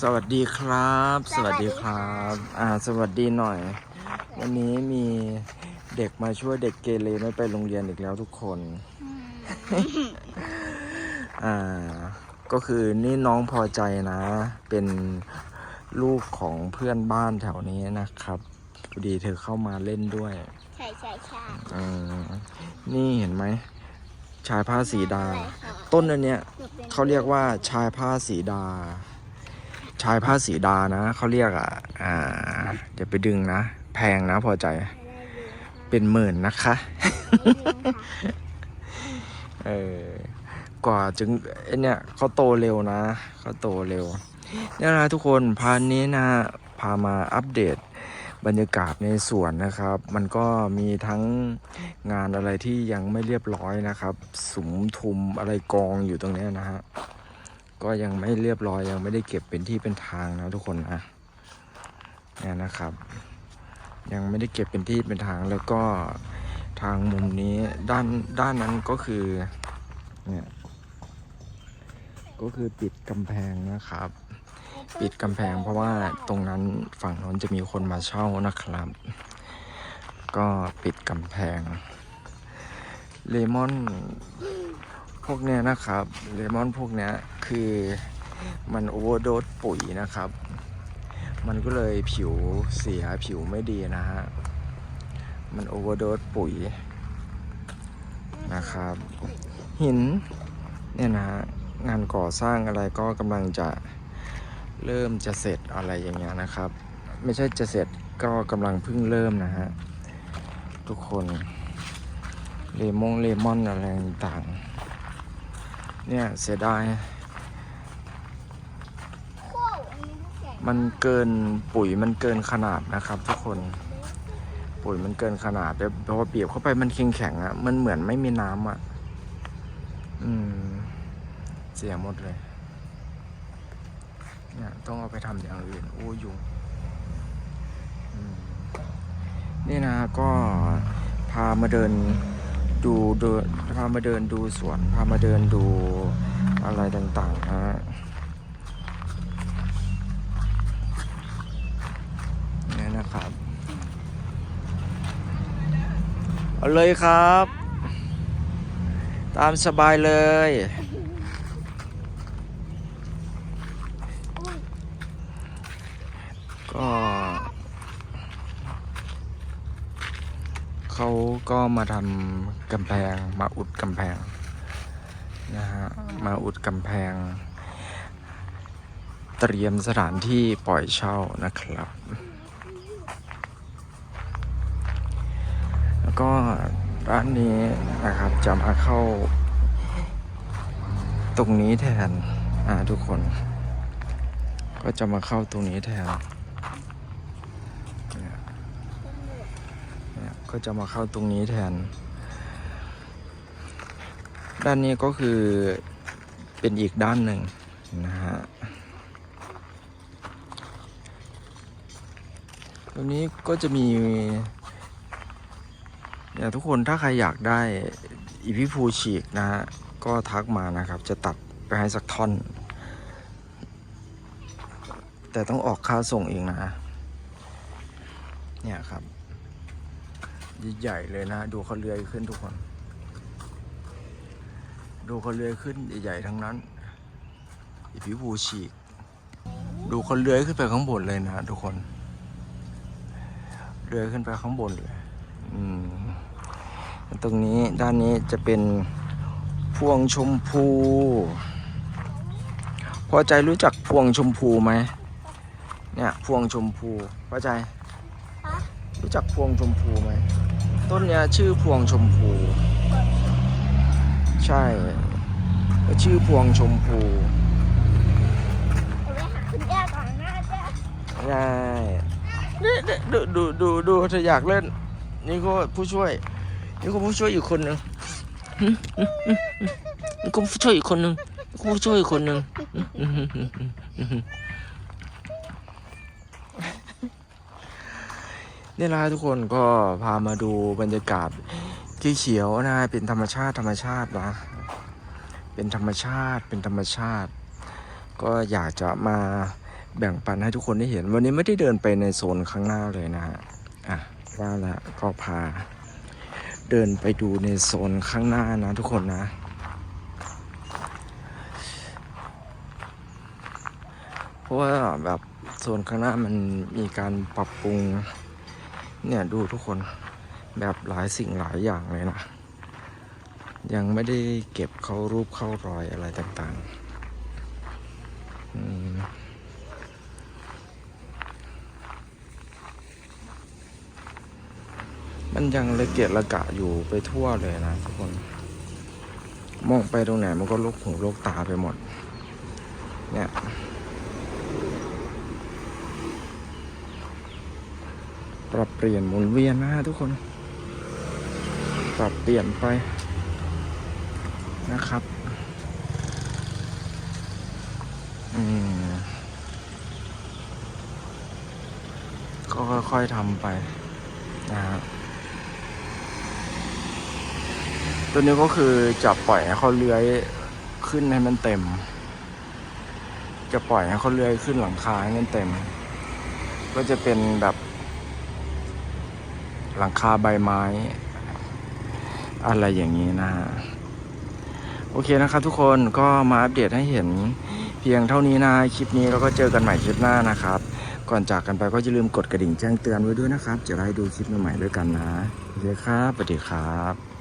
สวัสดีครับ สวัสดีครับ อ่า สวัสดีหน่อย วันนี้มีเด็กมาช่วยเด็กเกเรไม่ไปโรงเรียนอีกแล้วทุกคน อ่า ก็คือนี่น้องพอใจนะ เป็นลูกของเพื่อนบ้านแถวนี้นะครับพอดีเธอเข้ามาเล่นด้วย ใช่ใช่ใช่อืมนี่เห็นไหม ชายผ้าสีดา ต้นอันเนี้ยเขาเรียกว่าชายผ้าสีดา ชายผ้าสีดานะเขาเรียกอะ อ่า เดี๋ยวไปดึงนะ แพงนะพอใจ เป็นหมื่นนะคะ เออกว่าจึงเนี่ยเขาโตเร็วนะเขาโตเร็วเนี่ยนะทุกคนพานี้นะพามาอัปเดตบรรยากาศในสวนนะครับ มันก็มีทั้งงานอะไรที่ยังไม่เรียบร้อยนะครับสุมทุมอะไรกองอยู่ตรงนี้นะฮะ ก็ยังไม่เรียบร้อยยังไม่ได้เก็บเป็นที่เป็นทางนะทุกคนนะเนี่ยนะครับ ยังไม่ได้เก็บเป็นที่เป็นทางแล้วก็ทางมุมนี้ด้านด้านนั้นก็คือเนี่ยก็คือปิดกำแพงนะครับ ปิดกำแพงเพราะว่าตรงนั้นฝั่งโน้นจะมีคนมาเช่านะครับ ก็ปิดกำแพงเลมอน พวกเนี้ยนะครับเลมอนพวกเนี้ยคือมันโอเวอร์โดสปุ๋ยนะครับ มันก็เลยผิวเสียผิวไม่ดีนะฮะ มันโอเวอร์โดสปุ๋ยนะครับ หินเนี่ยนะฮะงานก่อสร้างอะไรก็กำลังจะเริ่มจะเสร็จอะไรอย่างเงี้ยนะครับ ไม่ใช่จะเสร็จก็กำลังเพิ่งเริ่มนะฮะ ทุกคนเลมองเลมอนอะไรต่างๆ เนี่ย เสียดาย มันเกินปุ๋ยมันเกินขนาดนะครับทุกคน ปุ๋ยมันเกินขนาดเดี๋ยวพอเปียบเข้าไปมันแข็งแข็งอะมันเหมือนไม่มีน้ำอะอืม เสียหมดเลย เนี่ย ต้องเอาไปทำอย่างอื่นโอ้ยุงนี่นะก็พามาเดิน ดูเดินพามาเดินดูสวนพามาเดินดูอะไรต่างๆฮะเนี่ยนะครับเอาเลยครับ ตามสบายเลยก็ เขาก็มาทำกำแพงมาอุดกำแพงนะฮะมาอุดกำแพง เตรียมสถานที่ปล่อยเช่านะครับ แล้วก็ร้านนี้นะครับจะมาเข้า ตรงนี้แทนอ่าทุกคน ก็จะมาเข้าตรงนี้แทนเนี่ยเนี่ย ก็จะมาเข้าตรงนี้แทน ด้านนี้ก็คือเป็นอีกด้านหนึ่งนะฮะตรงนี้ก็จะมีเนี่ยทุกคนถ้าใครอยากได้อีพิภูฉีกนะฮะ ก็ทักมานะครับ จะตัดไปให้สักท่อน แต่ต้องออกค่าส่งเองนะ เนี่ยครับ ใหญ่ๆเลยนะ ดูเขาเลื้อยขึ้นทุกคน ดูเขาเลื้อยขึ้นใหญ่ๆทั้งนั้นอีพิภูฉีก ดูเขาเลื้อยขึ้นไปข้างบนเลยนะทุกคนเลื้อยขึ้นไปข้างบนเลยอืมตรงนี้ด้านนี้จะเป็นพวงชมพู พอใจรู้จักพวงชมพูไหมเนี่ยพวงชมพูพอใจรู้จักพวงชมพูไหม ต้นเนี้ยชื่อพวงชมพู ใช่ ชื่อพวงชมพูเอาไปหาคุณย่าก่อนนะจ้าใช่เนี่ยเนี่ยดูดูดูดูเธออยากเล่น นี่ก็ผู้ช่วย นี่ก็ผู้ช่วยอีกคนหนึ่งหึหึหึหึนี่ก็ผู้ช่วยอีกคนหนึ่งนี่ก็ผู้ช่วยอีกคนหนึ่งหึหึหึหึหึหึ นี่นะทุกคนก็พามาดูบรรยากาศที่เขียวนะเป็นธรรมชาติธรรมชาตินะเป็นธรรมชาติเป็นธรรมชาติ ก็อยากจะมาแบ่งปันให้ทุกคนได้เห็น วันนี้ไม่ได้เดินไปในโซนข้างหน้าเลยนะฮะอะว่าแล้วก็พา เดินไปดูในโซนข้างหน้านะทุกคนนะเพราะว่าแบบโซนข้างหน้ามันมีการปรับปรุง เนี่ยดูทุกคนแบบหลายสิ่งหลายอย่างเลยนะ ยังไม่ได้เก็บเข้ารูปเข้ารอยอะไรต่างๆมมันยังละเกียดละกะอยู่ไปทั่วเลยนะทุกคน มองไปตรงไหนมันก็ลกหูลกตาไปหมด เนี่ย รับเปลี่ยนหมุนเวียนนะฮะทุกคน ปรับเปลี่ยนไปนะครับ อืม ก็ค่อยๆทำไปนะฮะตัวนี้ก็คือจะปล่อยให้เขาเลื้อยขึ้นให้มันเต็ม จะปล่อยให้เขาเลื้อยขึ้นหลังคาให้มันเต็ม ก็จะเป็นแบบ หลังคาใบไม้ อะไรอย่างนี้นะฮะโอเคนะครับทุกคนก็มาอัปเดตให้เห็นเพียงเท่านี้นะคลิปนี้เราก็เจอกันใหม่คลิปหน้านะครับ ก่อนจากกันไปก็อย่าลืมกดกระดิ่งแจ้งเตือนไว้ด้วยนะครับ จะได้ดูคลิปใหม่ๆด้วยกันนะโอเคครับสวัสดีครับ